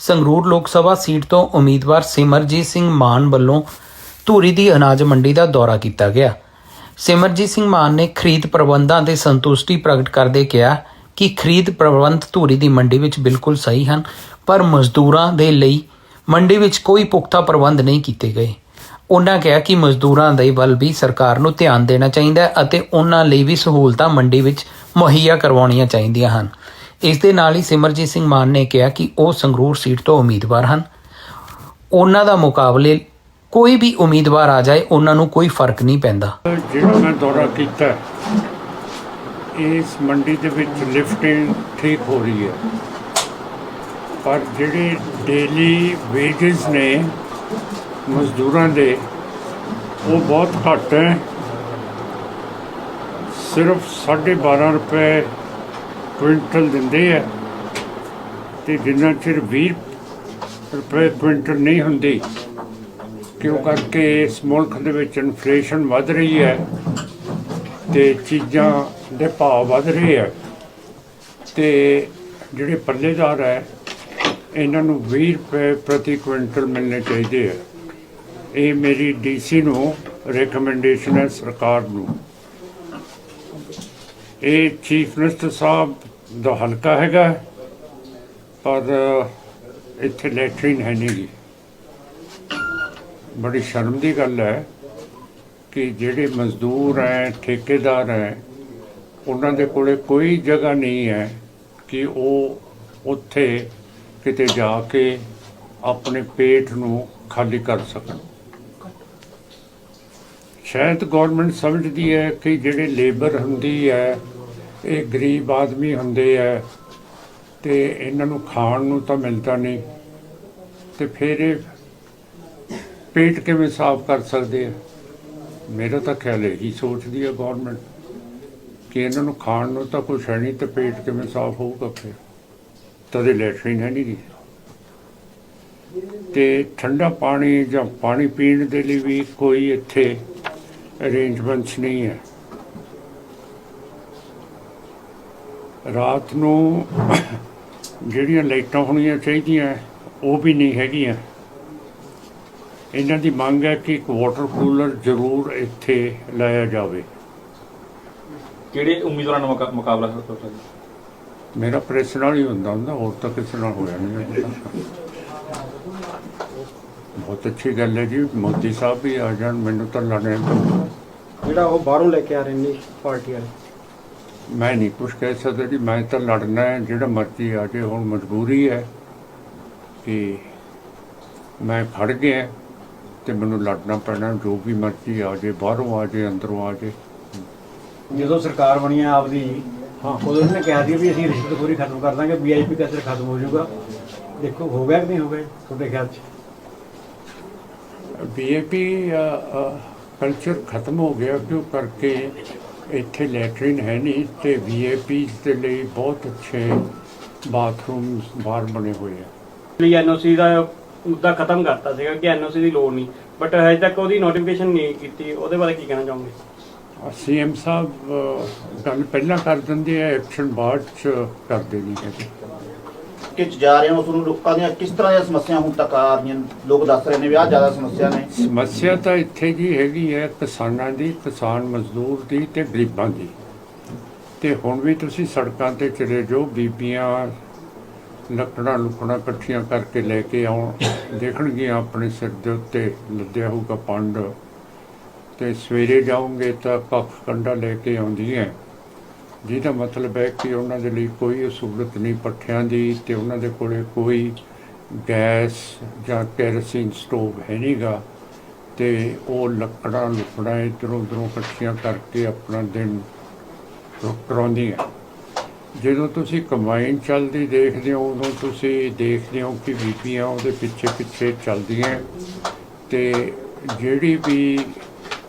ਸੰਗਰੂਰ ਲੋਕ ਸਭਾ ਸੀਟ ਤੋਂ ਉਮੀਦਵਾਰ ਸਿਮਰਜੀਤ ਸਿੰਘ ਮਾਨ ਵੱਲੋਂ ਧੂਰੀ ਦੀ ਅਨਾਜ ਮੰਡੀ ਦਾ ਦੌਰਾ ਕੀਤਾ ਗਿਆ। ਸਿਮਰਜੀਤ ਸਿੰਘ ਮਾਨ ਨੇ ਖਰੀਦ ਪ੍ਰਬੰਧਾਂ ਤੇ ਸੰਤੁਸ਼ਟੀ ਪ੍ਰਗਟ ਕਰਦੇ ਕਿਹਾ ਕਿ ਖਰੀਦ ਪ੍ਰਬੰਧ ਧੂਰੀ ਦੀ ਮੰਡੀ ਵਿੱਚ ਬਿਲਕੁਲ ਸਹੀ ਹਨ, ਪਰ ਮਜ਼ਦੂਰਾਂ ਦੇ ਲਈ ਮੰਡੀ ਵਿੱਚ ਕੋਈ ਪੁਖਤਾ ਪ੍ਰਬੰਧ ਨਹੀਂ ਕੀਤੇ ਗਏ। ਉਹਨਾਂ ਕਿਹਾ ਕਿ ਮਜ਼ਦੂਰਾਂ ਦੇ ਵੱਲ ਵੀ ਸਰਕਾਰ ਨੂੰ ਧਿਆਨ ਦੇਣਾ ਚਾਹੀਦਾ ਹੈ ਅਤੇ ਉਹਨਾਂ ਲਈ ਵੀ ਸਹੂਲਤਾਂ ਮੰਡੀ ਵਿੱਚ ਮੁਹੱਈਆ ਕਰਵਾਉਣੀਆਂ ਚਾਹੀਦੀਆਂ ਹਨ। ਇਸ ਦੇ ਨਾਲ ਹੀ ਸਿਮਰਜੀਤ ਸਿੰਘ ਮਾਨ ਨੇ ਕਿਹਾ ਕਿ ਉਹ ਸੰਗਰੂਰ ਸੀਟ ਤੋਂ ਉਮੀਦਵਾਰ ਹਨ। ਉਹਨਾਂ ਦਾ ਮੁਕਾਬਲੇ ਕੋਈ ਵੀ ਉਮੀਦਵਾਰ ਆ ਜਾਏ, ਉਹਨਾਂ ਨੂੰ ਕੋਈ ਫ਼ਰਕ ਨਹੀਂ ਪੈਂਦਾ। ਜਿਹੜਾ ਮੈਂ ਦੌਰਾ ਕੀਤਾ, ਇਸ ਮੰਡੀ ਦੇ ਵਿੱਚ ਲਿਫਟਿੰਗ ਠੀਕ ਹੋ ਰਹੀ ਹੈ। ਪਰ ਜਿਹੜੇ ਡੇਲੀ ਵੇਜਸ ਨੇ ਮਜ਼ਦੂਰਾਂ ਦੇ, ਉਹ ਬਹੁਤ ਘੱਟ ਹੈ। ਸਿਰਫ 12.5 ਰੁਪਏ ਕੁਇੰਟਲ ਦਿੰਦੇ ਆ। ਤੇ ਜਿੰਨਾ ਚਿਰ 20 ਰੁਪਏ ਕੁਇੰਟਲ ਨਹੀਂ ਹੁੰਦੀ, ਕਿਉਂ ਕਰਕੇ ਇਸ ਮੁਲਕ ਦੇ ਵਿੱਚ ਇਨਫਲੇਸ਼ਨ ਵੱਧ ਰਹੀ ਹੈ ਤੇ ਚੀਜ਼ਾਂ ਦੇ ਭਾਅ ਵੱਧ ਰਹੇ ਹੈ ਤੇ ਜਿਹੜੇ ਪੱਲੇਦਾਰ ਹੈ, ਇਹਨਾਂ ਨੂੰ 20 ਰੁਪਏ ਪ੍ਰਤੀ ਕੁਇੰਟਲ ਮਿਲਣੇ ਚਾਹੀਦੇ ਹੈ ਇਹ ਮੇਰੀ ਡੀਸੀ ਨੂੰ ਰეკਮੈਂਡੇਸ਼ਨ ਹੈ, ਸਰਕਾਰ ਨੂੰ। ਇਹ ਚੀਫ ਮਿਨਿਸਟਰ ਸਾਹਿਬ ਦਾ ਹਲਕਾ ਹੈਗਾ, ਪਰ ਇੱਥੇ ਲੈਟਰਿਨ ਹੈ ਨਹੀਂ ਬੜੀ ਸ਼ਰਮ ਦੀ ਗੱਲ ਹੈ ਕਿ ਜਿਹੜੇ ਮਜ਼ਦੂਰ ਹੈ, ਠੇਕੇਦਾਰ ਹੈ, ਉਹਨਾਂ ਦੇ ਕੋਲੇ ਕੋਈ ਜਗ੍ਹਾ ਨਹੀਂ ਹੈ ਕਿ ਉਹ ਉੱਥੇ ਕਿਤੇ ਜਾ ਕੇ ਆਪਣੇ ਪੇਟ ਨੂੰ ਖਾਲੀ ਕਰ ਸਕਣ। ਸ਼ਾਇਦ ਗਵਰਨਮੈਂਟ ਸਮਝਦੀ ਹੈ ਕਿ ਜਿਹੜੇ ਲੇਬਰ ਹੁੰਦੀ ਹੈ ਇਹ ਗਰੀਬ ਆਦਮੀ ਹੁੰਦੇ ਹੈ ਤੇ ਇਹਨਾਂ ਨੂੰ ਖਾਣ ਨੂੰ ਤਾਂ ਮਿਲਦਾ ਨਹੀਂ। ਤੇ ਫਿਰ ਇਹ ਪੇਟ ਕਿਵੇਂ ਸਾਫ਼ ਕਰ ਸਕਦੇ ਆ? ਮੇਰਾ ਤਾਂ ਖਿਆਲ ਇਹੀ ਸੋਚਦੀ ਹੈ ਗਵਰਨਮੈਂਟ ਕਿ ਇਹਨਾਂ ਨੂੰ ਖਾਣ ਨੂੰ ਤਾਂ ਕੁਛ ਹੈ ਨਹੀਂ ਤੇ ਪੇਟ ਕਿਵੇਂ ਸਾਫ਼ ਹੋਊਗਾ ਫਿਰ? ਤਦੇ ਲੈਟਰਿਨ ਹੈ ਨਹੀਂ ਗੀ ਤੇ ਠੰਡਾ ਪਾਣੀ ਜਾਂ ਪਾਣੀ ਪੀਣ ਦੇ ਲਈ ਵੀ ਕੋਈ ਇੱਥੇ ਅਰੇਂਜਮੈਂਟਸ ਨਹੀਂ ਹੈ। ਰਾਤ ਨੂੰ ਜਿਹੜੀਆਂ ਲਾਈਟਾਂ ਹੋਣੀਆਂ ਚਾਹੀਦੀਆਂ ਉਹ ਵੀ ਨਹੀਂ ਹੈਗੀਆਂ। ਇਹਨਾਂ ਦੀ ਮੰਗ ਹੈ ਕਿ ਇੱਕ ਵਾਟਰ ਕੂਲਰ ਜ਼ਰੂਰ ਇੱਥੇ ਲਾਇਆ ਜਾਵੇ। ਕਿਹੜੇ ਉਮੀਦਵਾਰਾਂ ਨਾਲ ਮੁਕਾ- ਮੁਕਾਬਲਾ ਕਰ ਸਕਦਾ? ਮੇਰਾ ਪ੍ਰੈਸ ਨਾਲ ਹੀ ਹੁੰਦਾ ਹੁੰਦਾ ਹੋਰ ਤਾਂ ਕਿਸੇ ਨਾਲ ਹੋਇਆ ਨਹੀਂ ਬਹੁਤ ਅੱਛੀ ਗੱਲ ਹੈ ਜੀ ਮੋਦੀ ਸਾਹਿਬ ਵੀ ਆ ਜਾਣ ਮੈਨੂੰ ਤਾਂ ਲੜਨੇ ਤੋਂ ਜਿਹੜਾ ਉਹ ਬਾਹਰੋਂ ਲੈ ਕੇ ਆ ਰਹੇ ਨੇ ਪਾਰਟੀ ਵਾਲੇ। ਮੈਂ ਨਹੀਂ ਕੁਝ ਕਹਿ ਸਕਦਾ ਜੀ ਮੈਂ ਤਾਂ ਲੜਨਾ ਹੈ ਜਿਹੜਾ ਮਰਜ਼ੀ ਆ ਜੇ ਹੁਣ ਮਜਬੂਰੀ ਹੈ ਕਿ ਮੈਂ ਖੜ ਗਿਆ ਤੇ ਮੈਨੂੰ ਲੜਨਾ ਪੈਣਾ ਜੋ ਵੀ ਮਰਜ਼ੀ ਆ ਜੇ ਬਾਹਰੋਂ ਆ ਜੇ ਅੰਦਰੋਂ ਆ ਜੇ ਜਦੋਂ ਸਰਕਾਰ ਬਣੀ ਆ ਆਪਦੀ ਹਾਂ ਉਦੋਂ ਇਹਨੇ ਕਿਹਾ ਸੀ ਵੀ ਅਸੀਂ ਰਿਸ਼ਵਤਖੋਰੀ ਖਤਮ ਕਰ ਦਾਂਗੇ ਵੀਆਈਪੀ ਕਸਰ ਖਤਮ ਹੋ ਜਾਊਗਾ। ਦੇਖੋ ਹੋ ਗਿਆ ਕਿ ਨਹੀਂ ਹੋ ਗਿਆ ਤੁਹਾਡੇ ਖਿਆਲ 'ਚ? ਬੀਏਪੀ ਕਲਚਰ ਖਤਮ ਹੋ ਗਿਆ ਕਿਉਂ ਕਰਕੇ ਇੱਥੇ ਲੈਟਰਿਨ ਹੈ ਨਹੀਂ ਤੇ ਵੀਆਈਪੀ ਦੇ ਲਈ ਬਹੁਤ ਅੱਛੇ ਬਾਥਰੂਮ ਬਾਹਰ ਬਣੇ ਹੋਏ ਆ। ਲਈ ਐਨਓਸੀ ਦਾ ਮੁੱਦਾ ਖਤਮ ਕਰਤਾ ਸੀਗਾ ਕਿ ਐਨਓਸੀ ਦੀ ਲੋੜ ਨਹੀਂ। ਬਟ ਹਜੇ ਤੱਕ ਉਹਦੀ ਨੋਟੀਫਿਕੇਸ਼ਨ ਨਹੀਂ ਕੀਤੀ ਉਹਦੇ ਬਾਰੇ ਕੀ ਕਹਿਣਾ ਚਾਹੋਗੇ? ਸੀਐਮ ਸਾਹਿਬ ਗੱਲ ਪਹਿਲਾਂ ਕਰ ਦਿੰਦੇ ਆ ਐਕਸ਼ਨ ਬਾਅਦ ਚ ਕਰਦੇ ਨਹੀਂ ਹੈਗੇ ਕਿ ਜਾ ਰਹੇ ਹੋ ਤੁਹਾਨੂੰ ਲੋਕਾਂ ਦੀਆਂ ਕਿਸ ਤਰ੍ਹਾਂ ਦੀਆਂ ਸਮੱਸਿਆ ਹੁਣ ਤੱਕ ਆ ਰਹੀਆਂ ਨੇ? ਲੋਕ ਦੱਸ ਰਹੇ ਨੇ ਵੀ ਆਹ ਜ਼ਿਆਦਾ ਸਮੱਸਿਆ ਨੇ। ਸਮੱਸਿਆ ਤਾਂ ਇੱਥੇ ਜੀ ਹੈਗੀ ਹੈ ਕਿਸਾਨਾਂ ਦੀ, ਕਿਸਾਨ ਮਜ਼ਦੂਰ ਦੀ ਤੇ ਗਰੀਬਾਂ ਦੀ। ਤੇ ਹੁਣ ਵੀ ਤੁਸੀਂ ਸੜਕਾਂ ਤੇ ਚਲੇ ਜਾਓ, ਬੀਬੀਆਂ ਲੱਕੜਾਂ ਲੁਕੜਾਂ ਇਕੱਠੀਆਂ ਕਰਕੇ ਲੈ ਕੇ ਆਉਣ। ਦੇਖਣਗੀਆਂ ਆਪਣੇ ਸਿਰ ਦੇ ਉੱਤੇ ਲੱਦਿਆ ਹੋਊਗਾ ਪੰਡ। ਤੇ ਸਵੇਰੇ ਜਾਓਗੇ ਤਾਂ ਕੱਖ ਕੰਡਾ ਲੈ ਕੇ ਆਉਂਦੀਆਂ। ਜਿਹਦਾ ਮਤਲਬ ਹੈ ਕਿ ਉਹਨਾਂ ਦੇ ਲਈ ਕੋਈ ਸਹੂਲਤ ਨਹੀਂ ਪੱਠਿਆਂ ਦੀ ਤੇ ਉਹਨਾਂ ਦੇ ਕੋਲੇ ਕੋਈ ਗੈਸ ਜਾਂ ਕੈਰੋਸਿਨ ਸਟੋਵ ਹੈ ਨਹੀਂਗਾ। ਤੇ ਉਹ ਲੱਕੜਾਂ ਲੁਕੜਾਂ ਇੱਧਰੋਂ ਉੱਧਰੋਂ ਇਕੱਠੀਆਂ ਕਰਕੇ ਆਪਣਾ ਦਿਨ ਕਰਾਉਂਦੀਆਂ। ਜਦੋਂ ਤੁਸੀਂ ਕੰਬਾਈਨ ਚੱਲਦੀ ਦੇਖਦੇ ਹੋ, ਉਦੋਂ ਤੁਸੀਂ ਦੇਖਦੇ ਹੋ ਕਿ ਬੀਬੀਆਂ ਉਹਦੇ ਪਿੱਛੇ ਪਿੱਛੇ ਚੱਲਦੀਆਂ। ਤੇ ਜਿਹੜੀ ਵੀ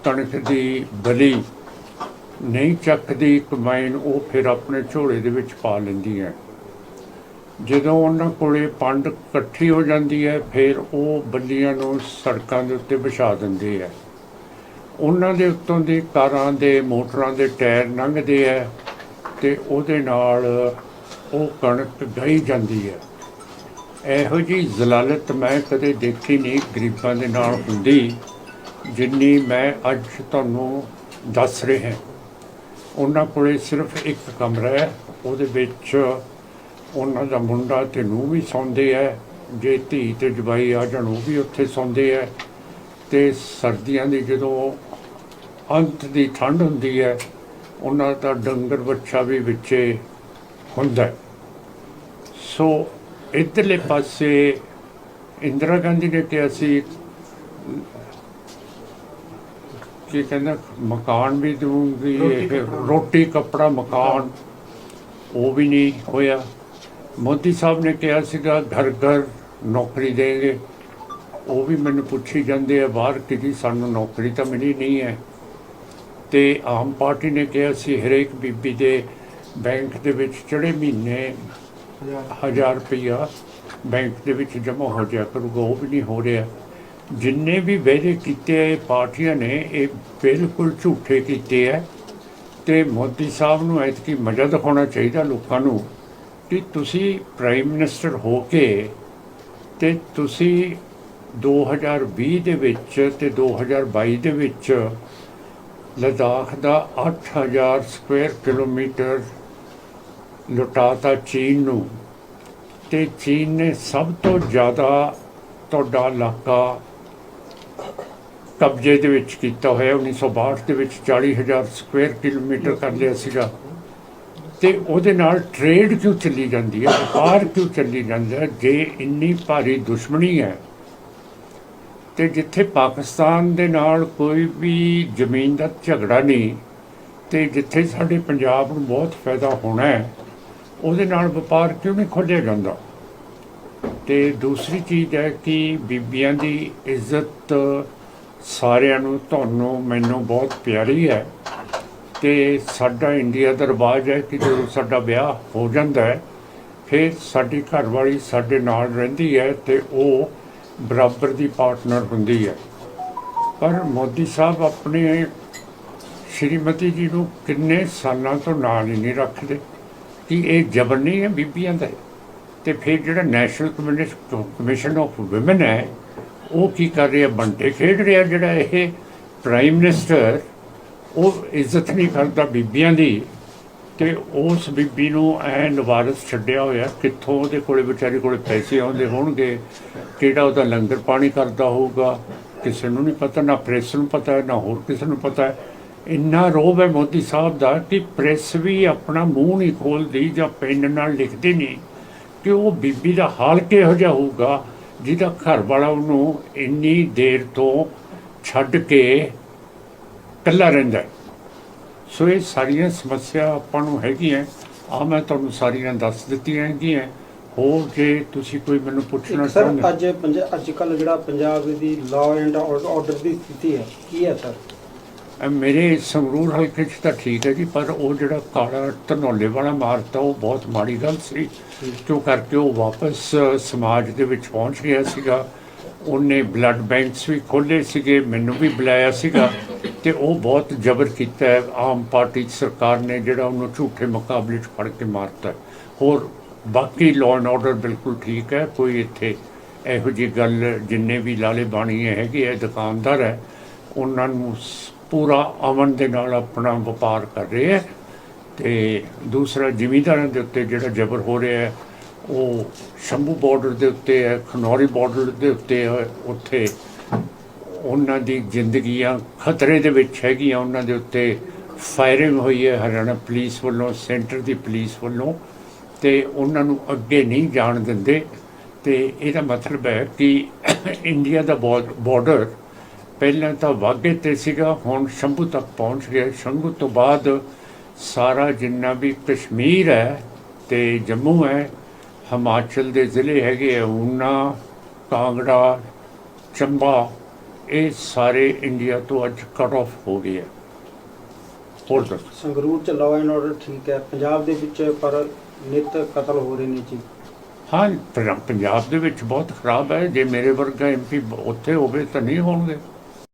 ਕਣਕ ਦੀ ਬਲੀ ਨਹੀਂ ਚੱਕਦੀ ਕੰਬਾਈਨ ਉਹ ਫਿਰ ਆਪਣੇ ਝੋਲੇ ਦੇ ਵਿੱਚ ਪਾ ਲੈਂਦੀ ਹੈ। ਜਦੋਂ ਉਹਨਾਂ ਕੋਲੇ ਪੰਡ ਇਕੱਠੀ ਹੋ ਜਾਂਦੀ ਹੈ, ਫਿਰ ਉਹ ਬੱਲੀਆਂ ਨੂੰ ਸੜਕਾਂ ਦੇ ਉੱਤੇ ਵਿਛਾ ਦਿੰਦੇ ਹੈ। ਉਹਨਾਂ ਦੇ ਉੱਤੋਂ ਦੀ ਕਾਰਾਂ ਦੇ, ਮੋਟਰਾਂ ਦੇ ਟਾਇਰ ਲੰਘਦੇ ਹੈ ਤੇ ਉਹਦੇ ਨਾਲ ਉਹ ਕਣਕ ਗਈ ਜਾਂਦੀ ਹੈ। ਇਹੋ ਜੀ ਜ਼ਲਾਲਤ ਮੈਂ ਕਦੇ ਦੇਖੀ ਨਹੀਂ ਗਰੀਬਾਂ ਦੇ ਨਾਲ ਹੁੰਦੀ, ਜਿੰਨੀ ਮੈਂ ਅੱਜ ਤੁਹਾਨੂੰ ਦੱਸ ਰਿਹਾ ਉਹਨਾਂ ਕੋਲੇ ਸਿਰਫ ਇੱਕ ਕਮਰਾ ਹੈ, ਉਹਦੇ ਵਿੱਚ ਉਹਨਾਂ ਦਾ ਮੁੰਡਾ ਤੇ ਨੂੰ ਵੀ ਸੌਂਦੇ ਹੈ, ਜੇ ਧੀ ਤੇ ਜਵਾਈ ਆ ਜਾਣ ਉਹ ਵੀ ਉੱਥੇ ਸੌਂਦੇ ਹੈ ਤੇ ਸਰਦੀਆਂ ਦੀ ਜਦੋਂ ਅੰਤ ਦੀ ਠੰਡ ਹੁੰਦੀ ਹੈ, ਉਹਨਾਂ ਦਾ ਡੰਗਰ ਬੱਚਾ ਵੀ ਵਿੱਚੇ ਹੁੰਦਾ ਸੋ ਇੱਧਰਲੇ ਪਾਸੇ ਇੰਦਰਾ ਗਾਂਧੀ ਨੇ ਕਿਹਾ ਸੀ ਕੀ ਕਹਿੰਦਾ ਮਕਾਨ ਵੀ ਦੂੰਗੀ ਇਹ ਰੋਟੀ ਕੱਪੜਾ ਮਕਾਨ। ਉਹ ਵੀ ਨਹੀਂ ਹੋਇਆ। ਮੋਦੀ ਸਾਹਿਬ ਨੇ ਕਿਹਾ ਸੀਗਾ ਘਰ ਘਰ ਨੌਕਰੀ ਦੇਂਗੇ। ਉਹ ਵੀ ਮੈਨੂੰ ਪੁੱਛੀ ਜਾਂਦੇ ਆ ਬਾਹਰ ਕਿ ਜੀ ਸਾਨੂੰ ਨੌਕਰੀ ਤਾਂ ਮਿਲੀ ਨਹੀਂ ਹੈ। ਤੇ ਆਮ ਪਾਰਟੀ ਨੇ ਕਿਹਾ ਸੀ ਹਰੇਕ ਬੀਬੀ ਦੇ ਬੈਂਕ ਦੇ ਵਿੱਚ ਚੜੇ ਮਹੀਨੇ ਹਜ਼ਾਰ ਰੁਪਈਆ ਬੈਂਕ ਦੇ ਵਿੱਚ ਜਮ੍ਹਾਂ ਹੋ ਜਾਇਆ ਕਰੂਗਾ। ਉਹ ਵੀ ਨਹੀਂ ਹੋ ਰਿਹਾ। ਜਿੰਨੇ ਵੀ ਵਾਅਦੇ ਕੀਤੇ ਆ, ਇਹ ਪਾਰਟੀਆਂ ਨੇ, ਇਹ ਬਿਲਕੁਲ ਝੂਠੇ ਕੀਤੇ ਆ। ਤੇ ਮੋਦੀ ਸਾਹਿਬ ਨੂੰ ਐਤਕੀ ਮਜ਼ਾ ਦਿਖਾਉਣਾ ਚਾਹੀਦਾ ਲੋਕਾਂ ਨੂੰ ਕਿ ਤੁਸੀਂ ਪ੍ਰਾਈਮ ਮਿਨਿਸਟਰ ਹੋ ਕੇ ਤੇ ਤੁਸੀਂ 2020 ਦੇ ਵਿੱਚ ਤੇ 2022 ਦੇ ਵਿੱਚ ਲਦਾਖ ਦਾ 8000 ਸਕੁਅਰ ਕਿਲੋਮੀਟਰ ਲੁਟਾਤਾ ਚੀਨ ਨੂੰ। ਤੇ ਚੀਨ ਨੇ ਸਭ ਤੋਂ ਜ਼ਿਆਦਾ ਤੁਹਾਡਾ ਇਲਾਕਾ ਕਬਜ਼ੇ ਦੇ ਵਿੱਚ ਕੀਤਾ ਹੋਇਆ 1962 ਦੇ ਵਿੱਚ 40000 ਸਕੁਅਰ ਕਿਲੋਮੀਟਰ ਕਰ ਲਿਆ ਸੀਗਾ। ਤੇ ਉਹਦੇ ਨਾਲ ਟ੍ਰੇਡ ਕਿਉਂ ਚੱਲੀ ਜਾਂਦੀ ਹੈ? ਵਪਾਰ ਕਿਉਂ ਚੱਲੀ ਜਾਂਦਾ ਹੈ? ਜੇ ਇੰਨੀ ਭਾਰੀ ਦੁਸ਼ਮਣੀ ਹੈ, ਤੇ ਜਿੱਥੇ ਪਾਕਿਸਤਾਨ ਦੇ ਨਾਲ ਕੋਈ ਵੀ ਜ਼ਮੀਨ ਦਾ ਝਗੜਾ ਨਹੀਂ, ਤੇ ਜਿੱਥੇ ਸਾਡੇ ਪੰਜਾਬ ਨੂੰ ਬਹੁਤ ਫਾਇਦਾ ਹੋਣਾ ਹੈ, ਉਹਦੇ ਨਾਲ ਵਪਾਰ ਕਿਉਂ ਨਹੀਂ ਖੋਲ੍ਹਿਆ ਜਾਂਦਾ? ਤੇ ਦੂਸਰੀ ਚੀਜ਼ ਹੈ ਕਿ ਬੀਬੀਆਂ ਦੀ ਇੱਜ਼ਤ ਸਾਰਿਆਂ ਨੂੰ, ਤੁਹਾਨੂੰ, ਮੈਨੂੰ ਬਹੁਤ ਪਿਆਰੀ ਹੈ ਤੇ ਸਾਡਾ ਇੰਡੀਆ ਦਾ ਰਿਵਾਜ ਹੈ ਕਿ ਜਦੋਂ ਸਾਡਾ ਵਿਆਹ ਹੋ ਜਾਂਦਾ ਹੈ, ਫਿਰ ਸਾਡੀ ਘਰਵਾਲੀ ਸਾਡੇ ਨਾਲ ਰਹਿੰਦੀ ਹੈ ਤੇ ਉਹ ਬਰਾਬਰ ਦੀ ਪਾਰਟਨਰ ਹੁੰਦੀ ਹੈ। ਪਰ ਮੋਦੀ ਸਾਹਿਬ ਆਪਣੇ ਸ਼੍ਰੀਮਤੀ ਜੀ ਨੂੰ ਕਿੰਨੇ ਸਾਲਾਂ ਤੋਂ ਨਾਲ ਹੀ ਨਹੀਂ ਰੱਖਦੇ ਕਿ ਇਹ ਜ਼ਬਰ ਨਹੀਂ ਹੈ ਬੀਬੀਆਂ ਦਾ। ਤੇ ਫਿਰ ਜਿਹੜਾ national communist commission of women ਹੈ, ਉਹ ਕੀ ਕਰ ਰਿਹਾ? ਬੰਟੇ ਖੇਡ ਰਿਹਾ ਜਿਹੜਾ ਇਹ ਪ੍ਰਾਈਮ ਮਿਨਿਸਟਰ ਉਹ ਇੱਜ਼ਤ ਨਹੀਂ ਕਰਦਾ ਬੀਬੀਆਂ ਦੀ ਤੇ ਉਸ ਬੀਬੀ ਨੂੰ ਐ ਨਵਾਰਸ ਛੱਡਿਆ ਹੋਇਆ। ਕਿੱਥੋਂ ਉਹਦੇ ਕੋਲੇ ਵਿਚਾਰੀ ਕੋਲੇ ਪੈਸੇ ਆਉਂਦੇ ਹੋਣਗੇ? ਕਿਹੜਾ ਉਹਦਾ ਲੰਗਰ ਪਾਣੀ ਕਰਦਾ ਹੋਊਗਾ? ਕਿਸੇ ਨੂੰ ਨਹੀਂ ਪਤਾ, ਨਾ ਪ੍ਰੈਸ ਨੂੰ ਪਤਾ ਹੈ ਨਾ ਹੋਰ ਕਿਸੇ ਨੂੰ ਪਤਾ। ਹੈ ਇੰਨਾ ਰੋਬ ਹੈ ਮੋਦੀ ਸਾਹਿਬ ਦਾ ਕਿ ਪ੍ਰੈਸ ਵੀ ਆਪਣਾ ਮੂੰਹ ਨਹੀਂ ਖੋਲਦੀ ਜਾਂ ਪੈਨ ਨਾਲ ਲਿਖਦੀ ਨਹੀਂ। ਕਿ ਉਹ ਬੀਬੀ ਦਾ ਹਾਲ ਕਿਹੋ ਜਿਹਾ ਹੋਊਗਾ ਜਿਹਦਾ ਘਰ ਵਾਲਾ ਉਹਨੂੰ ਇੰਨੀ ਦੇਰ ਤੋਂ ਛੱਡ ਕੇ ਇਕੱਲਾ ਰਹਿੰਦਾ। ਸੋ ਇਹ ਸਾਰੀਆਂ ਸਮੱਸਿਆ ਆਪਾਂ ਨੂੰ ਹੈਗੀਆਂ ਆ ਮੈਂ ਤੁਹਾਨੂੰ ਸਾਰੀਆਂ ਦੱਸ ਦਿੱਤੀਆਂ ਹੈਗੀਆਂ ਹੋਰ ਜੇ ਤੁਸੀਂ ਕੋਈ ਮੈਨੂੰ ਪੁੱਛਣਾ ਸਰ ਚਾਹੁੰਦੇ ਅੱਜ ਪੰਜਾ- ਅੱਜ ਕੱਲ ਜਿਹੜਾ ਪੰਜਾਬ ਦੀ ਲਾਅ ਐਂਡ ਆਰਡਰ ਦੀ ਸਥਿਤੀ ਹੈ ਕੀ ਹੈ ਸਰ? ਮੇਰੇ ਸੰਗਰੂਰ ਹਲਕੇ 'ਚ ਤਾਂ ਠੀਕ ਹੈ ਜੀ, ਪਰ ਉਹ ਜਿਹੜਾ ਕਾਲਾ ਧਨੌਲੇ ਵਾਲਾ ਮਾਰਤਾ ਉਹ ਬਹੁਤ ਮਾੜੀ ਗੱਲ ਸੀ। ਕਿਉਂ ਕਰਕੇ ਉਹ ਵਾਪਸ ਸਮਾਜ ਦੇ ਵਿੱਚ ਪਹੁੰਚ ਗਿਆ ਸੀਗਾ। ਉਹਨੇ ਬਲੱਡ ਬੈਂਕਸ ਵੀ ਖੋਲ੍ਹੇ ਸੀਗੇ, ਮੈਨੂੰ ਵੀ ਬੁਲਾਇਆ ਸੀਗਾ ਤੇ ਉਹ ਬਹੁਤ ਜ਼ਬਰ ਕੀਤਾ ਹੈ। ਆਮ ਪਾਰਟੀ ਸਰਕਾਰ ਨੇ ਜਿਹੜਾ ਉਹਨੂੰ ਝੂਠੇ ਮੁਕਾਬਲੇ 'ਚ ਫੜ ਕੇ ਮਾਰਤਾ ਹੋਰ ਬਾਕੀ ਲਾਅ ਐਂਡ ਆਰਡਰ ਬਿਲਕੁਲ ਠੀਕ ਹੈ। ਕੋਈ ਇੱਥੇ ਇਹੋ ਜਿਹੀ ਗੱਲ ਜਿੰਨੇ ਵੀ ਲਾਲੇ ਬਾਣੀ ਹੈਗੇ ਹੈ ਦੁਕਾਨਦਾਰ ਹੈ, ਉਹਨਾਂ ਨੂੰ ਪੂਰਾ ਅਮਨ ਦੇ ਨਾਲ ਆਪਣਾ ਵਪਾਰ ਕਰ ਰਹੇ ਹੈ ਤੇ ਦੂਸਰਾ ਜ਼ਿਮੀਂਦਾਰਾਂ ਦੇ ਉੱਤੇ ਜਿਹੜਾ ਜ਼ਬਰ ਹੋ ਰਿਹਾ ਹੈ, ਉਹ ਸ਼ੰਭੂ ਬਾਰਡਰ ਦੇ ਉੱਤੇ ਹੈ, ਖਨੌਰੀ ਬਾਰਡਰ ਦੇ ਉੱਤੇ ਹੈ, ਉੱਥੇ ਉਹਨਾਂ ਦੀ ਜ਼ਿੰਦਗੀਆਂ ਖਤਰੇ ਦੇ ਵਿੱਚ ਹੈਗੀਆਂ, ਉਹਨਾਂ ਦੇ ਉੱਤੇ ਫਾਇਰਿੰਗ ਹੋਈ ਹੈ, ਹਰਿਆਣਾ ਪੁਲਿਸ ਵੱਲੋਂ ਸੈਂਟਰ ਦੀ ਪੁਲਿਸ ਵੱਲੋਂ ਤੇ ਉਹਨਾਂ ਨੂੰ ਅੱਗੇ ਨਹੀਂ ਜਾਣ ਦਿੰਦੇ ਤੇ ਇਹਦਾ ਮਤਲਬ ਹੈ ਕਿ ਇੰਡੀਆ ਦਾ ਬਾਰਡਰ ਪਹਿਲਾਂ ਤਾਂ ਵਾਘੇ ਤੇ ਸੀਗਾ ਹੁਣ ਸ਼ੰਭੂ ਤੱਕ ਪਹੁੰਚ ਗਿਆ। ਸ਼ੰਭੂ ਤੋਂ ਬਾਅਦ ਸਾਰਾ ਜਿੰਨਾ ਵੀ ਕਸ਼ਮੀਰ ਹੈ ਤੇ ਜੰਮੂ ਹੈ ਹਿਮਾਚਲ ਦੇ ਜ਼ਿਲ੍ਹੇ ਹੈਗੇ ਆ ਊਨਾ ਕਾਂਗੜਾ ਚੰਬਾ ਇਹ ਸਾਰੇ ਇੰਡੀਆ ਤੋਂ ਅੱਜ ਕੱਟ ਆਫ ਹੋ ਗਏ ਹੈ ਹੋਰ ਦੱਸੋ? ਸੰਗਰੂਰ ਚ ਲਾਅ ਐਂਡ ਆਰਡਰ ਠੀਕ ਹੈ ਪੰਜਾਬ ਦੇ ਵਿੱਚ ਪਰ ਨਿਤ ਕਤਲ ਹੋ ਰਹੇ ਨੇ ਜੀ। ਹਾਂ ਪੰਜਾਬ ਦੇ ਵਿੱਚ ਬਹੁਤ ਖਰਾਬ ਹੈ। ਜੇ ਮੇਰੇ ਵਰਗਾ ਐਮਪੀ ਉੱਥੇ ਹੋਵੇ ਤਾਂ ਨਹੀਂ ਹੋਣਗੇ।